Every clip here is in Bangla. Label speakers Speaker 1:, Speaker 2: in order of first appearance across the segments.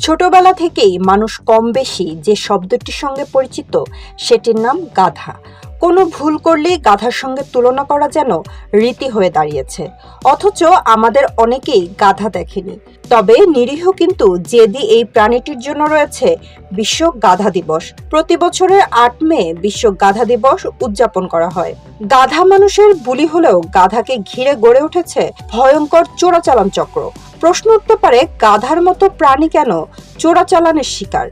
Speaker 1: ছোটবেলা থেকেই মানুষ কম বেশি যে শব্দটির সঙ্গে পরিচিত, সেটির নাম গাধা। কোনো ভুল করলেই গাধার সঙ্গে তুলনা করা যেন রীতি হয়ে দাঁড়িয়েছে। অথচ আমাদের অনেকেই গাধা দেখেনি। তবে নিরীহ কিন্তু জেদি এই প্রাণীটির জন্য রয়েছে বিশ্ব গাধা দিবস। প্রতি বছরের আট মে বিশ্ব গাধা দিবস উদযাপন করা হয়। গাধা মানুষের বুলি হলেও গাধাকে ঘিরে গড়ে উঠেছে ভয়ঙ্কর চোরাচালান চক্র। প্রশ্ন উঠতে পারে, গাধার মতো প্রাণী কেন চোরাচালানের শিকার?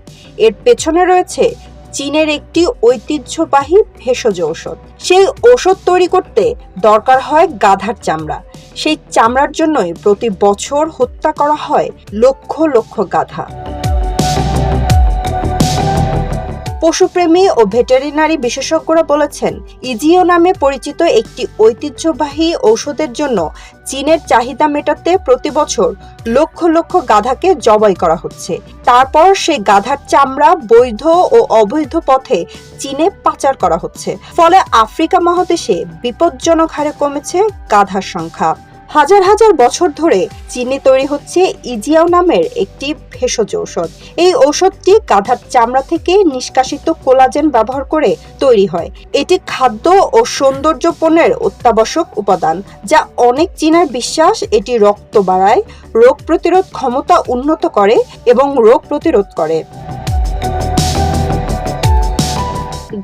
Speaker 1: এর পেছনে রয়েছে চীনের একটি ঐতিহ্যবাহী ভেষজ ঔষধ। সেই ঔষধ তৈরি করতে দরকার হয় গাধার চামড়া। সেই চামড়ার জন্যই প্রতি বছর হত্যা করা হয় লক্ষ লক্ষ গাধা। পশুপ্রেমী ও ভেটেরিনারি বিশেষজ্ঞরা বলেছেন, ইজিও নামে পরিচিত একটি ঐতিহ্যবাহী ঔষধের জন্য চীনের চাহিদা মেটাতে প্রতি বছর লক্ষ লক্ষ গাধাকে জবাই করা হচ্ছে। তারপর সেই গাধার চামড়া, বৈধ ও অবৈধ পথে চীনে পাচার করা হচ্ছে। ফলে আফ্রিকা মহাদেশে বিপজ্জনক হারে কমেছে গাধার সংখ্যা। হাজার হাজার বছর ধরে চীনে তৈরি হচ্ছে ইজিয়াও নামের একটি ভেষজ ঔষধ। এই ঔষধটি গাধার চামড়া থেকে নিষ্কাশিত কোলাজেন ব্যবহার করে তৈরি হয়। এটি খাদ্য ও সৌন্দর্য পণ্যের অত্যাবশ্যক উপাদান, যা অনেক চীনের বিশ্বাস এটি রক্ত বাড়ায়, রোগ প্রতিরোধ ক্ষমতা উন্নত করে এবং রোগ প্রতিরোধ করে।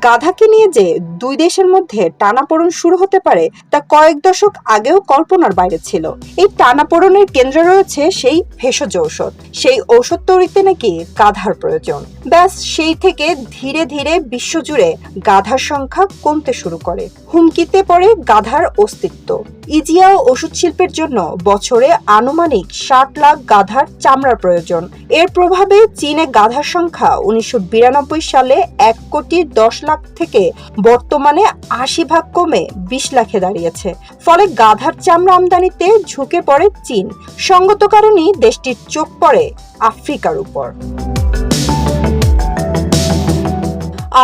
Speaker 1: গাধাকে নিয়ে যে দুই দেশের মধ্যে টানাপোড়ন শুরু হতে পারে, তা কয়েক দশক আগেও কল্পনার বাইরে ছিল। এই টানাপোড়নের কেন্দ্র রয়েছে সেই ভেষজ ঔষধ। সেই ঔষধ তৈরিতে নাকি গাধার প্রয়োজন। ব্যাস, সেই থেকে ধীরে ধীরে বিশ্বজুড়ে গাধার সংখ্যা কমতে শুরু করে। হুমকিতে পড়ে গাধার অস্তিত্ব। ইজিয়াও ওষুধ শিল্পের জন্য বছরে আনুমানিক ষাট লাখ গাধার চামড়ার প্রয়োজন। এর প্রভাবে চীনে গাধার সংখ্যা উনিশশো বিরানব্বই সালে এক কোটি দশ লাখ থেকে বর্তমানে আশি ভাগ কমে বিশ লাখে দাঁড়িয়েছে। ফলে গাধার চামড়া আমদানিতে ঝুঁকে পড়ে চীন। সঙ্গত কারণেই দেশটির চোখ পড়ে আফ্রিকার উপর।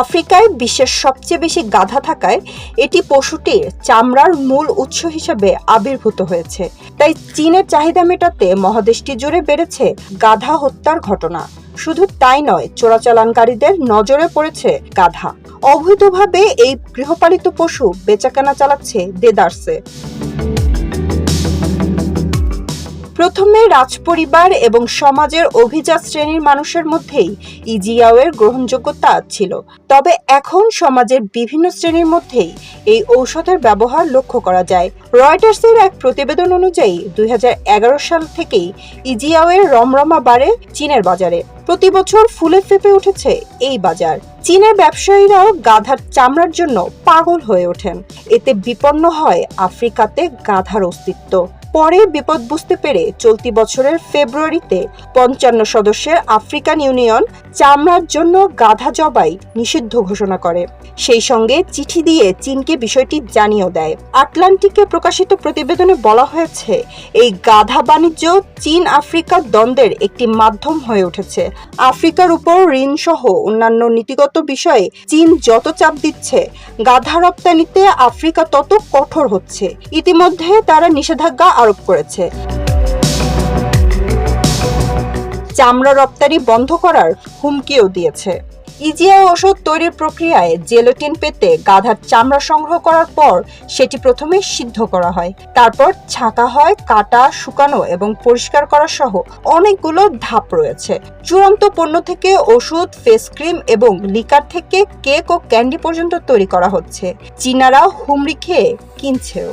Speaker 1: আফ্রিকায় বিশ্বের সবচেয়ে বেশি গাধা থাকায় এটি পশুটির চামড়ার মূল উৎস হিসেবে আবির্ভূত হয়েছে। তাই চীনের চাহিদা মেটাতে মহাদেশটি জুড়ে বেড়েছে গাধা হত্যার ঘটনা। শুধু তাই নয়, চোরাচালানকারীদের নজরে পড়েছে গাধা। অবৈধভাবে এই গৃহপালিত পশু বেচাকেনা চালাচ্ছে দেদারসে। প্রথমে রাজপরিবার এবং সমাজের অভিজাত শ্রেণির মানুষের মধ্যেই ইজিয়াওয়ের গ্রহণযোগ্যতা ছিল। তবে এখন সমাজের বিভিন্ন শ্রেণির মধ্যেই এই ঔষধের ব্যবহার লক্ষ্য করা যায়। রয়টার্সের এক প্রতিবেদন অনুযায়ী দু হাজার এগারো সাল থেকেই ইজিয়াওয়ের রমরমা বাড়ে চীনের বাজারে। প্রতি বছর ফুলে ফেপে উঠেছে এই বাজার। চীনের ব্যবসায়ীরাও গাধার চামড়ার জন্য পাগল হয়ে ওঠেন। এতে বিপন্ন হয় আফ্রিকাতে গাধার অস্তিত্ব। পরে বিপদ বুঝতে পেরে চলতি বছরের ফেব্রুয়ারিতে পঞ্চান্ন সদস্যের আফ্রিকান ইউনিয়ন চামড়ার জন্য গাধা জবাই নিষিদ্ধ ঘোষণা করে। সেই সঙ্গে চিঠি দিয়ে চীনকে বিষয়টি জানিয়েও দেয়। আটলান্টিকে প্রকাশিত প্রতিবেদনে বলা হয়েছে, এই গাধা বাণিজ্য চীন আফ্রিকা দ্বন্দ্বের একটি মাধ্যম হয়ে উঠেছে। আফ্রিকার উপর ঋণ সহ অন্যান্য নীতিগত বিষয়ে চীন যত চাপ দিচ্ছে, গাধা রপ্তানিতে আফ্রিকা তত কঠোর হচ্ছে। ইতিমধ্যে তারা নিষেধাজ্ঞা আরোপ করেছে। চামড়া রপ্তানি বন্ধ করার হুমকিও দিয়েছে। ইজিয়া ওষুধ তৈরির প্রক্রিয়ায় জেলোটিন পেতে গাধার চামড়া সংগ্রহ করার পর সেটি প্রথমে সিদ্ধ করা হয়। তারপর ছাঁকা হয়, কাটা, শুকানো এবং পরিষ্কার করা সহ অনেকগুলো ধাপ রয়েছে। চূড়ান্ত পণ্য থেকে ওষুধ, ফেস ক্রিম এবং লিকার থেকে কেক ও ক্যান্ডি পর্যন্ত তৈরি করা হচ্ছে। চীনারা হুমড়ি খেয়ে কিনছেও।